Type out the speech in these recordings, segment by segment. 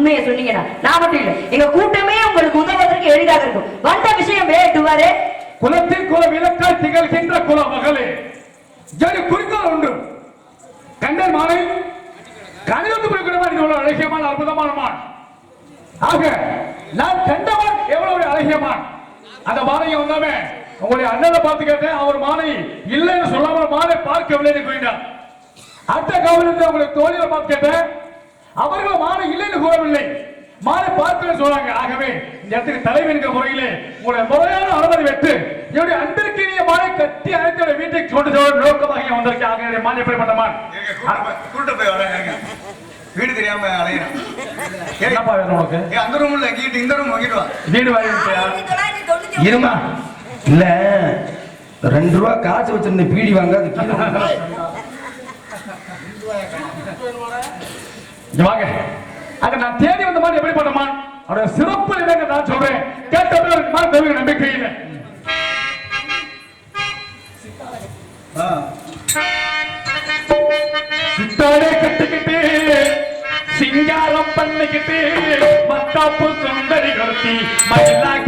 உண்மையை சொன்னீங்கன்னா நான் மட்டும் இல்லை எங்க கூட்டமே உங்களுக்கு உதவுவதற்கு எளிதாக இருக்கும். வந்த விஷயம் வேட்டுவாரு குலத்தின் குல விளக்காய் திகழ்கின்ற குல மகளே. ஜனி குறிக்கோள் உண்டு. கண்டர் மாலை கணிதத்து குறிப்பிடமான இவ்வளவு அழகியமான அற்புதமான மான். ஆக நான் கண்டவன் எவ்வளவு அழகியமான் அந்த மாலையை வந்தாமே உங்களுடைய அண்ணனை பார்த்து கேட்டேன் அவர் மாலை இல்லைன்னு சொல்லாமல் மாலை பார்க்கவில்லைன்னு கூறினார். அடுத்த கவனத்தை உங்களுக்கு தோழியை பார்த்து கேட்டேன் அவர்கள் மானை இல்லைன்னு கூறவில்லை. மானை பார்க்கல சொன்னாங்க ஆகவே இந்த இடத்துக்கு தலைவர் என்கிற முறையிலே உங்களுடைய முறையான அனுமதி பெற்று என்னுடைய அன்பிற்கு நீ மானை கட்டி அழைத்து வீட்டுக்கு கொண்டு செல்ல நோக்கமாக வந்திருக்கேன் ஆக என்னுடைய மான் எப்படிப்பட்ட மான்? கூட்டு போய் வரேன் வீடு தெரியாம அலையிறேன் என்னப்பா வேணும் உனக்கு? அந்த ரூம்ல கீட்டு இந்த ரூம் வாங்கிட்டு வா. வீடு? இருமா? இல்ல ரெண்டு ரூபா காசு வச்சிருந்த பீடி வாங்க அது வாங்க. அங்க நான் தேடி வந்த மாதிரி எப்படி பண்ணமான் அவருடைய சிறப்பு என்னங்க நான் சொல்றேன். கேட்டவர்கள் மாதிரி தெய்வ நம்பிக்கை இல்லை. சித்தாடே கட்டிக்கிட்டு சிங்காரம் பண்ணிக்கிட்டு மத்தாப்பு சுந்தரி கொடுத்தி மயிலாக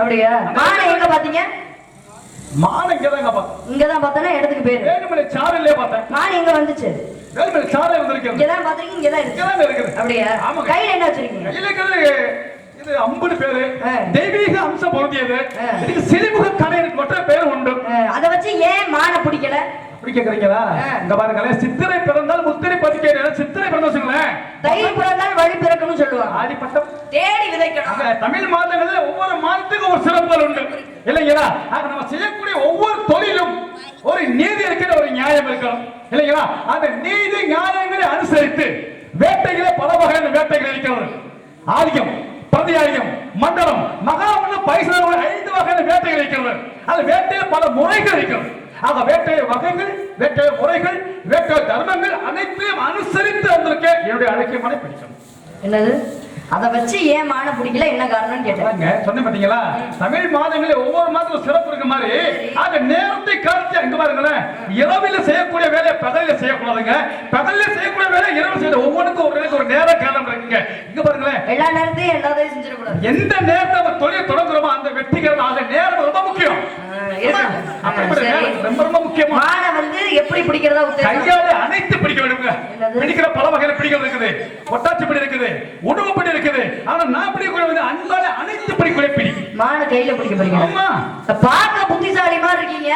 அப்படியா? மானை எங்க பாத்தீங்க மான் இங்கதாங்க பார்த்தேன் இங்கதான் பார்த்தனா இடத்துக்கு பேரு. வேலுமலை சாரல்லே பார்த்தேன். மான் எங்க வந்துச்சு? வேலுமலை சாரல் வந்திருக்கிறது இங்கதான் பாத்தீங்க இங்கதான் இருக்கு. இங்கதான் இருக்குது. அப்படியா? ஆமாங்க. கையில என்ன வச்சிருக்கீங்க? கையில இருக்கிறது இது அம்பது பேரு. தெய்வீக அம்சம் பொருந்தியது. இதுக்கு சிறுமுக கலை எனக்கு ஒற்றை பேர் உண்டு. அத வச்சு ஏன் மானை பிடிக்கல? அப்படி கேக்குறீங்களா? இங்க சித்திரை பிறந்தால் முத்திரை பதிக்கிறேன் சித்திரை பிறந்தோம் தை பிறந்தால் வழி பிறக்கணும் சொல்லுவாங்க. ஆதிப்பட்டம் தேடி தமிழ் மாதங்கள்ல ஒவ்வொரு மாதத்துக்கும் ஒரு சிறப்புகள் உண்டு. இல்லைங்களா? ஆக நம்ம செய்யக்கூடிய ஒவ்வொரு தொழிலும் ஒரு நீதி இருக்கிற ஒரு நியாயம் இருக்கணும். இல்லைங்களா? அந்த நீதி நியாயங்களை அனுசரித்து வேட்டைகளே பல வகையான வேட்டைகள் இருக்கிறது ஆதிக்கம் பிரதியாதிக்கம் மண்டலம். மகாமண்டம் பைசா ஐந்து வகையான வேட்டைகள் இருக்கிறது அது வேட்டையில பல முறைகள் இருக்கிறது ஆக வேட்டைய வகைகள் வேட்டைய முறைகள் வேட்டைய தர்மங்கள் அனைத்தையும் அனுசரித்து வந்திருக்க என்னுடைய அழகியமான பிடிக்கும் என்னது? அத வச்சு ஏன் மான பிடிக்கல? என்ன காரணம்னு கேட்டேன். அதாங்க, சொன்னேன் பாத்தீங்களா? தமிழ் மாதங்களில் ஒவ்வொரு மாதமும் சிறப்பு இருக்க மாதிரி ஆக நேரத்தை கருத்து அங்க பாருங்களேன் இரவில் செய்யக்கூடிய வேலையை பகலில் செய்யக்கூடாதுங்க. பகலில் செய்யக்கூடிய வேலை இரவு செய்ய ஒவ்வொன்றுக்கும் ஒரு ஒரு நேர காலம் இருக்குங்க. இங்க பாருங்களேன். எல்லா நேரத்தையும் எல்லாத்தையும் செஞ்சிடக்கூடாது. எந்த நேரத்தை நம்ம தொழில் தொடங்குறோமோ அந்த வெற்றிகரம் ஆக நேரம் ரொம்ப முக்கியம். ரொம்ப ரொம்ப முக்கியமா? மானை வந்து எப்படி பிடிக்கிறதா கையாலே அனைத்து பிடிக்க வேண்டுங்க? பிடிக்கிற பல வகையில பிடிக்கிறது இருக்குது. பிடி இருக்குது. உணவு பிடி இருக்குது. ஆனா நான் பிடிக்கக்கூடிய வந்து அன்பால அனைத்து பிடிக்கூடிய பிடி. மானை கையில பிடிக்க போறீங்க ஆமா பார்க்க புத்திசாலி மாதிரி இருக்கீங்க.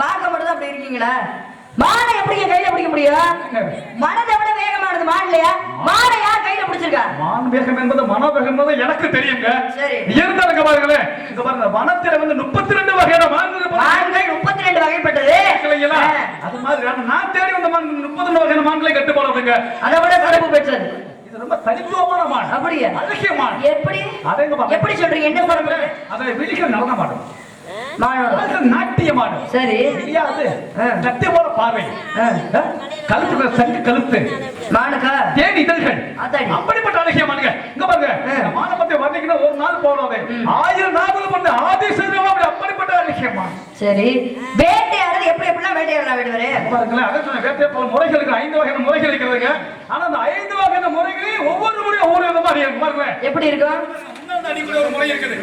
பார்க்க மட்டும் அப்படி இருக்கீங்களா? மானை எப்படி கையில பிடிக்க முடியும்? மனதை விட வேகமானது மான் இல்லையா? மானை யார் கையில பிடிச்சிருக்கா? மான் வேகம் என்பது மனோவேகம் எனக்கு தெரியுங்க. சரி. இருந்தாலுங்க பாருங்களேன் இங்க பாருங்க. வனத்தில வந்து முப்பத்தி ரெண்டு வகையான மான்கள் பாருங்க. மான்கள் முப்பத்தி ரெண்டு வகைப்பட்டது இல்லைங்களா? ஆ, அது மாதிரி நான் தேடி வந்த மான் முப்பத்தி வகையான மான்களை கட்டு போடுறதுங்க அதை விட சிறப்பு பெற்றது. இது ரொம்ப தனித்துவமான மான். அப்படியா? அழகிய மான். எப்படி. எப்படி சொல்றீங்க? என்ன சொல்றீங்க? அதை விழிக்க நடன அது நாட்டிய மாடும் சரி. தெரியாது. போல பார்வை? கழுத்து சங்கு கழுத்து. மானுக்கா தேன் இதழ்கள். அப்படிப்பட்ட அழகிய மானுங்க இங்க பாருங்க ஆ. இந்த மான பத்தி வர்ணிக்கணும் ஒரு நாள் போடாது ஆயிரம் நாட்கள் பண்ண ஆதிசேரம் அப்படி அப்படிப்பட்ட அழகிய மான் சரி. வேட்டையாடுறது எப்படி எப்படிலாம் வேட்டையாடலாம் வேண்டுவரே பாருங்களேன் அதை சொன்ன வேட்டையை பல முறைகள் இருக்கு ஐந்து வகையான முறைகள் இருக்கிறதுங்க. ஆனா அந்த ஐந்து வகையான முறைகளையும் ஒவ்வொரு முறையும் ஒவ்வொரு விதமா அறியும் பாருங்களேன். எப்படி இருக்கும் அடிக்கூடிய ஒரு முறை இருக்குது.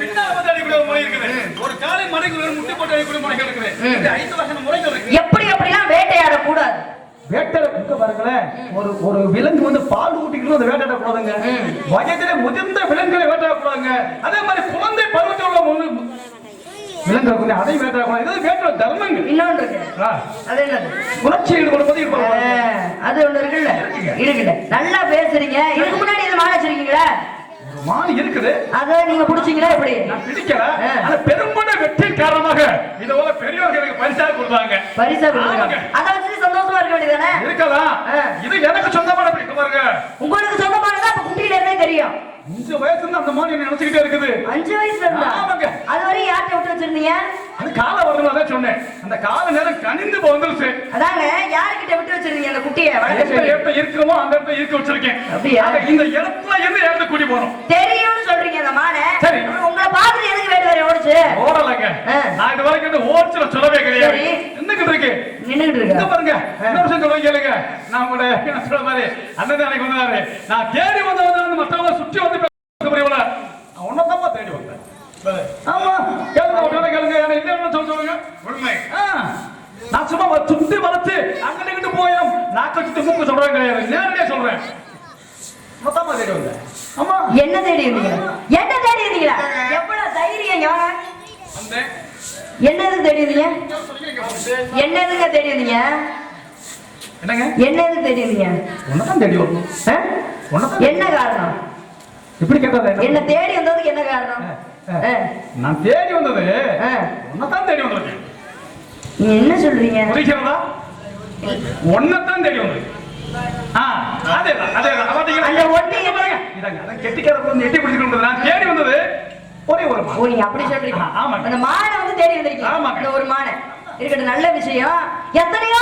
பின்னால் வந்து அடிக்கூடிய ஒரு முறை இருக்குது. ஒரு காலை மடைக்குள்ள முட்டி போட்டு அடிக்கூடிய முறைகள் இருக்குது. ஐந்து வகையான முறைகள் இருக்கு. எப்படி எப்படிலாம் வேட்டையாட கூடாது வேட்டை இங்க பாருங்களேன் ஒரு ஒரு விலங்கு வந்து பால் ஊட்டிக்கணும் அந்த வேட்டையிட கூடாதுங்க வயதிலே முதிர்ந்த விலங்குகளை வேட்டையிட கூடாதுங்க அதே மாதிரி குழந்தை பருவத்தில் உள்ள ஒரு விலங்கு இருக்குது அதையும் வேட்டையிட கூடாது இது வேட்டை தர்மங்கள் இன்னொன்று இருக்கு ஆ. அது என்னது? உணர்ச்சி இருப்பாங்க அது ஒண்ணு இருக்குல்ல? இருக்குல்ல நல்லா பேசுறீங்க. இதுக்கு முன்னாடி இது மாலை வச்சிருக்கீங்களா? மான் இருக்குது. அதை நீங்க புடிச்சீங்களா எப்படி? நான் பிடிக்கல. ஆனா பெரும்பாலும் வெற்றி காரணமாக இது போல பெரியவர்களுக்கு பரிசாக கொடுத்தாங்க. பரிசா ஆமாங்க. அதை வச்சு சந்தோஷமா இருக்க வேண்டியதானே இருக்கலாம். இது எனக்கு சொந்தமான உங்களுக்கு சொந்தமானதா அப்ப குட்டியில இருந்தே தெரியும். அஞ்சு வயசுல இருந்து அந்த மாதிரி என்ன நினைச்சுக்கிட்டே இருக்குது. அஞ்சு வயசுல இருந்தா? ஆமாங்க. அது வரையும் யார்கிட்ட விட்டு வச்சிருந்தீங்க? அது கால வரணும் அதான் சொன்னேன். அந்த கால நேரம் கனிந்து வந்துருச்சு. அதாங்க யாருக்கிட்ட விட்டு வச்சிருந்தீங்க அந்த குட்டியை? வளர்க்க இடத்துல இருக்கிறோமோ அந்த இடத்துல இருக்க வச்சிருக்கேன். அப்படியா? இந்த இடத்துல இருந்து இறந்து கூடி போறோம். தெரியும்னு சொல்றீங்க அந்த மானை. சரி. உங்களை பார்த்துட்டு எதுக்கு வேட்டு வேற ஓடுச்சு? ஓடலைங்க. நான் இது வரைக்கும் இந்த ஓடிச்சுல சொல்லவே கிடையாது. சரி. என்னக்கிட்டு இருக்கு. நின்னுகிட்டு இங்க இருக்க பாருங்க இன்னொரு விஷயம் சொல்லுங்க கேளுங்க. நான் உங்களோட என்ன சொல்ற மாதிரி? அண்ணன் எனக்கு வந்தாரு. நான் தேடி வந்தவங்க வந்து மற்றவங்க சுற்றி வந்து தேடி வந்தேன். ஆமா. கேளுங்க கேளுங்க. சொல்ல சொல்லுங்க. உண்மை. நான் சும்மா சுத்தி வளர்த்து அங்கிட்டு இங்கிட்டு போயும் நாக்க சுத்தி மூக்கு சொல்றேன் கிடையாது. நேரடியா சொல்றேன். மொத்தமா தேடி வந்தேன். ஆமா. என்ன தேடி இருந்தீங்க என்ன தேடி இருந்தீங்களா எவ்வளவு தைரியம் ஞானம் வந்தேன். என்னது தேடி இருந்தீங்க என்னதுங்க தேடி இருந்தீங்க என்னங்க? என்னது தேடி இருந்தீங்க உன்னதான் தேடி வரணும். என்ன காரணம்? இப்படி கேட்டதா என்ன? தேடி வந்ததுக்கு என்ன காரணம்? நான் தேடி வந்தது. உன்னதான் தேடி வந்திருக்கேன். நீங்க என்ன சொல்றீங்க? புரிகிறதா ஒன்னதான் தேடி வந்தது. ஒரே ஒரு. நீங்க அப்படி சொல்றீங்க. ஆ, ஆமாங்க. அந்த மானை வந்து தேடி வந்திருக்கீங்க. இந்த ஒரு மானை. இருக்கட்டும் நல்ல விஷயம். எத்தனையோ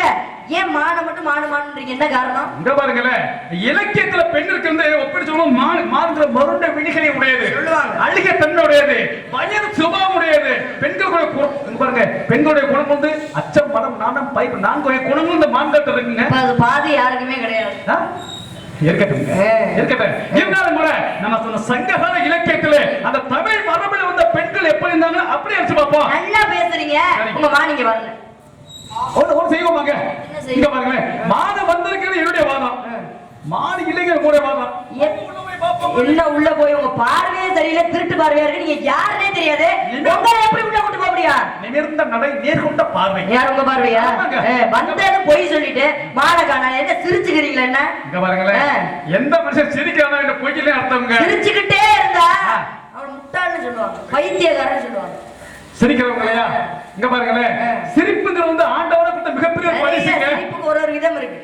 இருக்க ஏன் மானை மட்டும் மானு மானுன்றீங்க என்ன காரணம்? பாருங்களேன் இலக்கியத்துல பெண் இருக்கிறது ஒப்பிட்டு சொல்லுவோம் மான் மான்கிற மருண்ட விழிகளை உடையது. சொல்லுவாங்க. அழுகை தன்மை உடையது பயன் சுபாவம் உடையது பெண்களுடைய குணம் பாருங்க பெண்களுடைய குணம் வந்து அச்சம் மனம் நாணம் பைப்பு நான்கு வகை குணங்களும் இந்த மான்கட்ட இருக்குங்க. அது பாதி யாருக்குமே கிடையாது. இருக்கட்டும். இருந்தாலும் கூட நம்ம சொன்ன சங்ககால இலக்கியத்துல அந்த தமிழ் மரபில் வந்த பெண்கள் எப்படி இருந்தாங்க? அப்படி அடிச்சு பார்ப்போம். நல்லா பேசுறீங்க. உங்க வரல. என்ன செய்வோம்? இங்க பாருங்களேன். மாடு வந்திருக்கிறது என்னுடைய வாதம் மாடு இல்லைங்க உங்களுடைய வாதம் எப்- உள்ள போய் உங்க பார்வையே தெரியல திருட்டு பார்வையா இருக்கு நீங்க யாருன்னே தெரியாது. உங்களை எப்படி உள்ள கூட்டு போக முடியும்? நிமிர்ந்த நடை நேர்கொண்ட பார்வை. யார் உங்க பார்வையா? வந்தது பொய் சொல்லிட்டு மானை காணா என்ன சிரிச்சுக்கிறீங்களா என்ன? இங்க பாருங்களேன். எந்த மனுஷன் சிரிக்கிறானோ இந்த பொய்யிலே அர்த்தம்ங்க. சிரிச்சுக்கிட்டே இருந்தா. அவன் முட்டாள்னு சொல்லுவாங்க பைத்தியக்காரன்னு சொல்லுவாங்க. சிரிக்கிறவங்க இல்லையா? இங்க பாருங்களேன் சிரிப்புங்கிறது வந்து ஆண்டவனை கொடுத்த மிகப்பெரிய பரிசுங்க. சிரிப்புக்கு ஒரு ஒரு விதம் இருக்கு?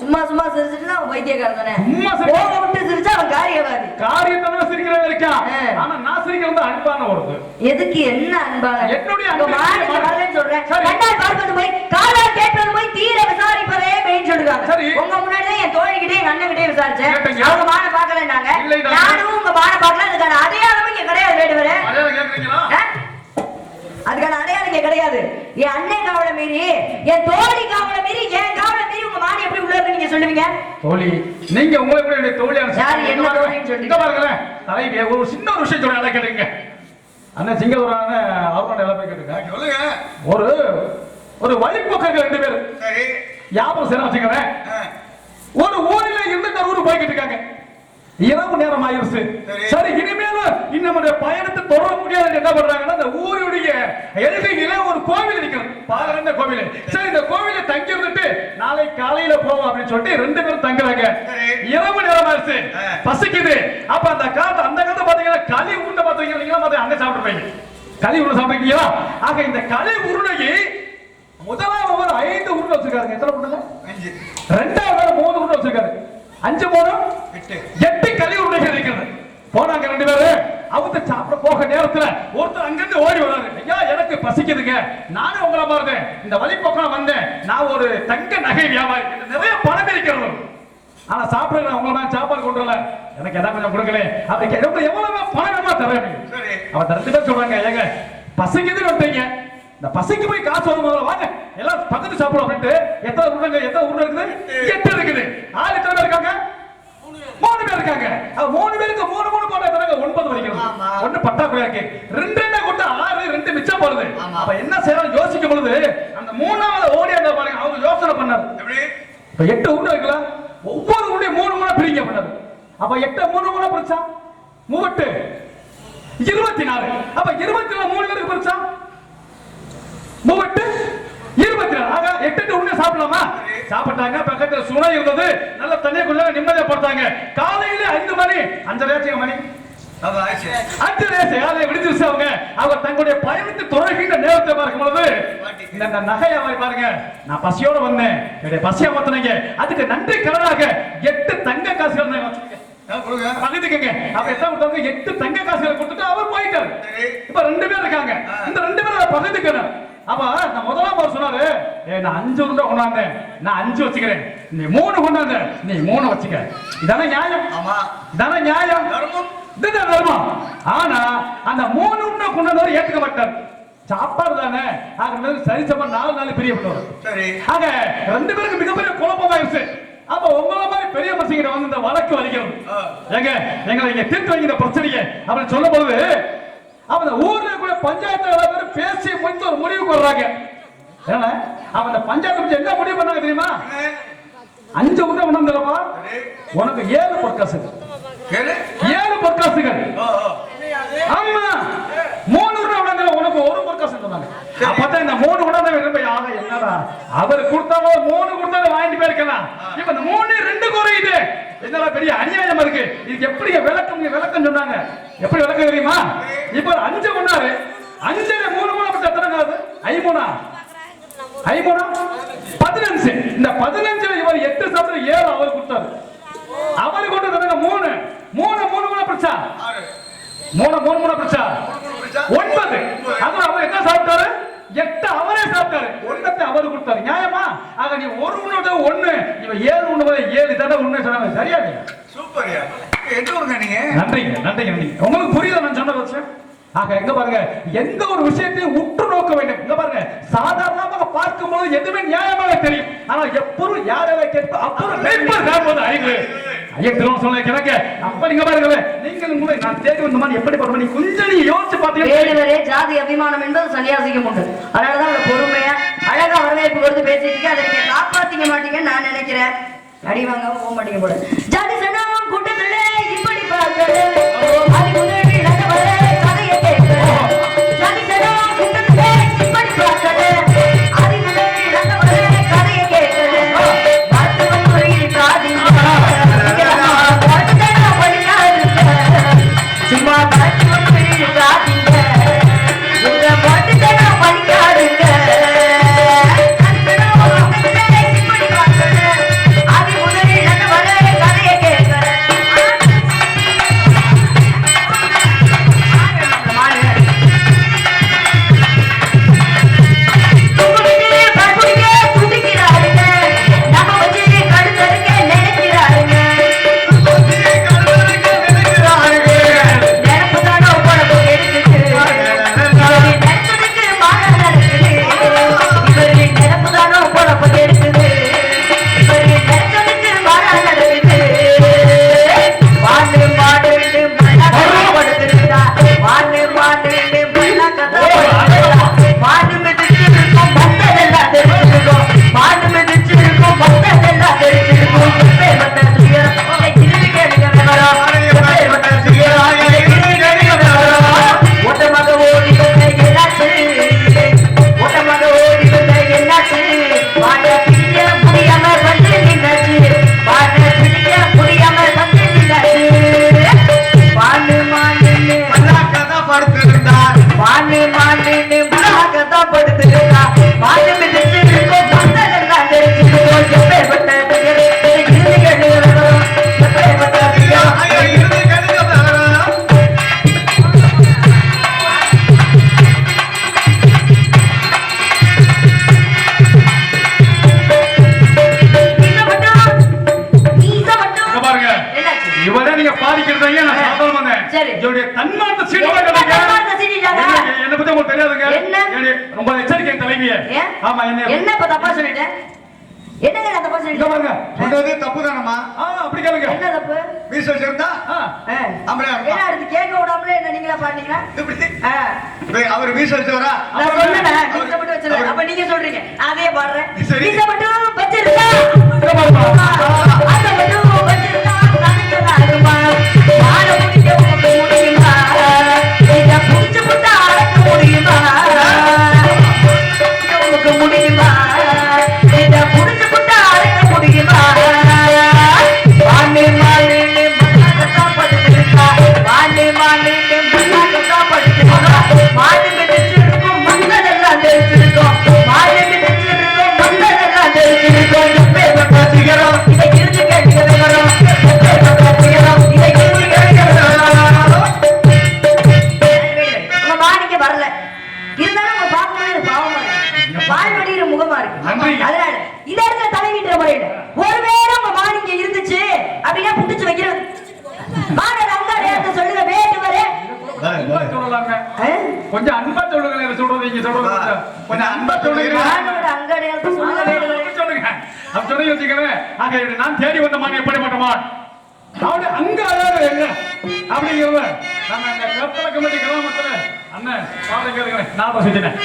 சும்மா சும்மா சிரிச்சுட்டு அவன் பைத்தியக்காரன் தானே? சும்மா போக விட்டு சிரிச்சா அவன் காரியவாதி. காரியத்தோட சிரிக்கிறவன் இருக்கான். ஆ. ஆனா நான் சிரிக்கிறது அன்பான ஒருது எதுக்கு என்ன அன்பான என்னுடைய உங்க அன்பு மானத்தை என்னுடைய வரலன்னு சொல்றேன். கண்டால் பார்ப்பது போய் காலால் கேட்பது போய் தீர விசாரிப்பதே மெயின் சொல்லுவாங்க. உங்க முன்னாடி தான் என் தோழிகிட்டே எங்க அண்ணன் கிட்டே விசாரிச்சேன். அவங்க மான நான் நானும் உங்க மான பார்க்கல. அதுக்கான அடையாளமும் இங்க கிடையாது வேடுவரே? அதுக்கான அடையாளம் இங்க கிடையாது. என் அண்ணன் காவலை மீறி என் தோழி காவலை மீறி என் காவலை மீறி உங்க மாடு எப்படி உள்ள இருக்கு நீங்க சொல்லுவீங்க? தோழி நீங்க உங்களை கூட என்னுடைய தோழியான யார் என்ன தோழின்னு பாருங்களேன். தலைவி ஒரு சின்ன ஒரு விஷயம் சொல்ல கேட்டுங்க அண்ணன் சிங்கதுரான அவரோட எல்லாம் போய் கேட்டுங்க சொல்லுங்க. ஒரு ஒரு வழிபோக்கர்கள் ரெண்டு பேர். சரி. வியாபாரம் செய்ய வச்சுக்கிறேன் ஒரு ஊரில இருந்து ஊருக்கு போய்கிட்டு இருக்காங்க இரவு நேரம் ஆயிருச்சு சரி. சரி இனிமேலும் இன்னும் பயணத்தை தொடர முடியாது என்ன பண்றாங்கன்னா இந்த ஊருடைய எல்கையில ஒரு கோவில் இருக்கிறது. பாலந்த கோவில். சரி இந்த கோவில தங்கி இருந்துட்டு நாளை காலையில போவோம் அப்படின்னு சொல்லிட்டு ரெண்டு பேரும் தங்குறாங்க. இரவு நேரம் ஆயிருச்சு ஆ. பசிக்குது. அப்ப அந்த காலத்து அந்த காலத்துல பாத்தீங்கன்னா களி உருண்டை பாத்தீங்கன்னா பாத்தீங்க அங்க சாப்பிட்டுருப்பீங்க. களி உருண்டை சாப்பிட்டீங்களா ஆக இந்த களி உருண்டையை முதலாவது ஒரு ஐந்து உருண்டை வச்சிருக்காருங்க. எத்தனை உருண்டை ரெண்டாவது மூணு உருண்டை வச்சிருக்காரு. அஞ்சு மூணு எட்டு. எட்டு களி உருண்டைகள் இருக்கிறது. போனாங்க ரெண்டு பேரு. அவங்க சாப்பிட போக நேரத்துல ஒருத்தர் அங்கிருந்து ஓடி வராரு. ஐயா எனக்கு பசிக்குதுங்க. நானும் உங்களை மாதிரி இந்த வழிபோக்கம் வந்தேன். நான் ஒரு தங்க நகை வியாபாரி. நிறைய பணம் இருக்கிறது. ஆனா சாப்பிடுற உங்களை நான் சாப்பாடு கொண்டு வரல. எனக்கு எதாவது கொஞ்சம் கொடுக்கல அப்படி கே- எவ்வளவு எவ்வளவு பணம் வேணுமா தரேன் அவன் ரெண்டு பேர் சொல்றாங்க ஏங்க பசிக்குதுன்னு வந்துட்டீங்க. இந்த பசிக்கு போய் காசு வரும் முதல்ல வாங்க. எல்லாம் பக்கத்து சாப்பிடும் அப்படின்ட்டு. எத்தனை உருளைங்க எத்தனை உருளை இருக்குது? எட்டு. இருக்குது. ஆள் எத்தனை பேர் இருக்காங்க? மூணு பேர் இருக்காங்க. மூணு பேருக்கு மூணு மூணு போட்டா எத்தனை ஒன்பது வரைக்கும். ஒண்ணு பட்டாக்குறையா இருக்கு. ரெண்டு ரெண்டா கொடுத்தா ஆறு ரெண்டு மிச்சம் ஆமா. அப்ப என்ன செய்யலாம் யோசிக்கும் பொழுது அந்த மூணாவது ஓடி அந்த பாருங்க அவங்க யோசனை பண்ணாரு. இப்ப எட்டு உருண்டை இருக்குல்ல ஒவ்வொரு உருண்டையும் மூணு மூணா பிரிங்க பண்ணது அப்ப எட்டு மூணு மூணா பிரிச்சா? மூவெட்டு. இருபத்தி நாலு. அப்ப இருபத்தி நாலு மூணு பேருக்கு பிரிச்சா? மூவெட்டு. ஆக எட்டு உருண்டை சாப்பிடலாமா? சாப்பிட்டாங்க பக்கத்துல சுனை இருந்தது. நல்ல தண்ணியை கொஞ்சம் நிம்மதியா படுத்தாங்க. காலையில ஐந்து மணி. அஞ்சரை ஆச்சுங்க மணி. அது ஆச்சு. விடுத்துருச்சு அவங்க. அவர் தங்களுடைய பயணத்தை தொடர்கின்ற நேரத்தை பார்க்கும் பொழுது. இந்த நகையை அவர் பாருங்க. நான் பசியோட வந்தேன். என்னுடைய பசியை மாத்தினீங்க அதுக்கு நன்றி கடனாக எட்டு தங்க காசுகள் நான் வச்சிருக்கேன் பகிர்ந்துக்கங்க. அப்ப எத்தனை கொடுத்தாங்க? எட்டு தங்க காசுகளை கொடுத்துட்டு அவர் போயிட்டாரு. இப்ப ரெண்டு பேர் இருக்காங்க. இந்த ரெண்டு பேரும் பகிர்ந்துக்கணும் அப்ப நான் முதலாம் அவர் சொன்னாரு. ஏ நான் அஞ்சு உருண்டை கொண்டாந்து நான் அஞ்சு வச்சுக்கிறேன். நீ மூணு கொண்டாந்து நீ மூணு வச்சுக்க. இதானே நியாயம்? ஆமா. இதானே நியாயம்? தர்மம். இதுதான் தர்மம். ஆனா அந்த மூணு உண்ண கொண்டவர் ஏத்துக்க மாட்டார் சாப்பாடு தானே? ஆக சரி சம நாலு நாள் பெரிய பண்ணுவார் சரி. ஆக ரெண்டு பேருக்கு மிகப்பெரிய குழப்பமாயிருச்சு. அப்ப உங்கள மாதிரி பெரிய மனுஷங்க வந்து இந்த வழக்கு வலிக்கிறது. ஆ. ஏங்க எங்களை இங்க தீர்த்து இந்த பிரச்சனையை அப்படின்னு சொல்லும் இந்த ஊர்ல கூட பஞ்சாயத்து பேசி முடித்து ஒரு முடிவுக்கு வர்றாங்க ஏன்னா அவன் பஞ்சாயத்து என்ன முடிவு பண்ணாங்க தெரியுமா? அஞ்சு உண்டை உணர்ந்துலப்பா சரி உனக்கு ஏழு பொற்காசு கேளு. ஏழு பொற்காசுகள். ஆமா. மூணு உடனே உனக்கு ஒரு பொற்காசு சொன்னாங்க. அப்பதான் இந்த மூணு உடனே விரும்ப ஆக என்னடா? அவர் கொடுத்தாலும் மூணு கொடுத்தாலும் வாங்கிட்டு போயிருக்கலாம் இப்ப இந்த மூணு ரெண்டு குறையுது. என்னடா பெரிய அநியாயம் இருக்கு இதுக்கு எப்படி விளக்கம் விளக்கம் சொன்னாங்க? எப்படி விளக்கம் தெரியுமா? இப்ப அஞ்சு கொண்டாரு அஞ்சுல மூணு மூணு பத்தி எத்தனை ஐமூணா ஐமூணா பதினஞ்சு. இந்த பதினஞ்சுல இவர் எட்டு சாப்பிட்டு ஏழு அவர் கொடுத்தாரு. அவர் கொண்டு வந்தாங்க மூணு. மூணு மூணு மூணு பிரச்சா? ஆறு. மூணு மூணு மூணு பிரச்சா? மூணு பிடிச்சா ஒன்பது. அதுல அவர் என்ன சாப்பிட்டாரு? எட்டு அவரே சாப்பிட்டாரு. ஒன்னத்தை அவர் கொடுத்தாரு. நியாயமா? ஆக நீ ஒரு உண்ணோட ஒண்ணு இவன் ஏழு உண்ணு ஏழு தானே உண்மை சொன்னாங்க. சரியா? சூப்பர்யா. எங்க ஊருங்க நீங்க? நன்றிங்க நன்றிங்க நன்றிங்க. உங்களுக்கு புரியுதா நான் சொன்ன விஷயம் ஆக எங்க பாருங்க. எந்த ஒரு விஷயத்தையும் உற்று நோக்க வேண்டும். இங்க பாருங்க. சாதாரணமாக பார்க்கும்போது எதுவுமே நியாயமாக தெரியும். ஆனா எப்பொருள் யாரை கேட்ப அப்புறம் மேற்போது காண்பது அறிவு. ஐயா திரும்ப சொல்ல கிடக்க அப்ப நீங்க பாருங்க நீங்கள் உங்களை நான் தேடி வந்த மாதிரி எப்படி பண்ணுவேன் நீ கொஞ்சம் நீங்க யோசிச்சு பார்த்தீங்கன்னா வேடுவரே ஜாதி அபிமானம் என்பது சன்னியாசிக்கும் உண்டு. அதனாலதான் அவளை பொறுமையா அழகா வரவேற்பு கொடுத்து பேசிட்டு இருக்கேன். அதை நீங்க காப்பாத்திக்க மாட்டீங்கன்னு நான் நினைக்கிறேன். அடி வாங்க போக மாட்டீங்க போல. ஜாதி சனாம் கூட்டத்திலே இப்படி பார்க்கல நான் சொன்னது ஆக நான் தேடி வந்த மான் எப்படிப்பட்ட மான்? அவரு அங்க அழகு என்ன அப்படிங்கிறத நம்ம இந்த கற்பனை கமிட்டி கிராமத்துல அண்ணன் பாடம் நான் செஞ்சேன்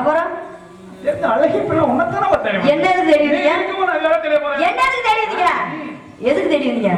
அப்புறம் தெரிஞ்ச அழகிய பிள்ளை உனக்கு நம்ம தெரியும் என்னது தெரியுதுங்க என்னது தெரியுதுங்க எதுக்கு தெரியுதுங்க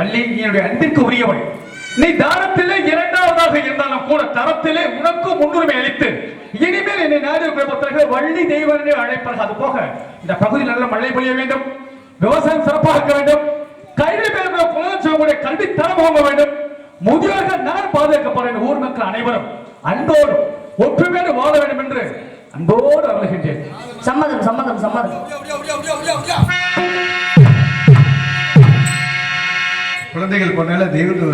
என்னுடைய அன்பிற்கு உரியவள். நீ தானத்திலே இரண்டாவதாக இருந்தாலும் கூட தரத்திலே உனக்கு முன்னுரிமை அளித்து இனிமேல் என்னை நாடு குடும்பத்திற்கு வள்ளி தெய்வனை அழைப்பார்கள் அது போக இந்த பகுதியில் நல்ல மழை பொழிய வேண்டும் விவசாயம் சிறப்பாக இருக்க வேண்டும் கல்வி மேற்கொள்ள புலனச்சவங்களுடைய கல்வி தரம் ஓங்க வேண்டும். முதியோர்கள் நான் பாதுகாக்கப்பட வேண்டும் ஊர் மக்கள் அனைவரும் அன்போடு ஒற்றுமையோடு வாழ வேண்டும் என்று அன்போடு அருள்கின்றேன். சம்மதம் சம்மதம் சம்மதம். குழந்தைகள் பொண்ணால தெய்வத்தை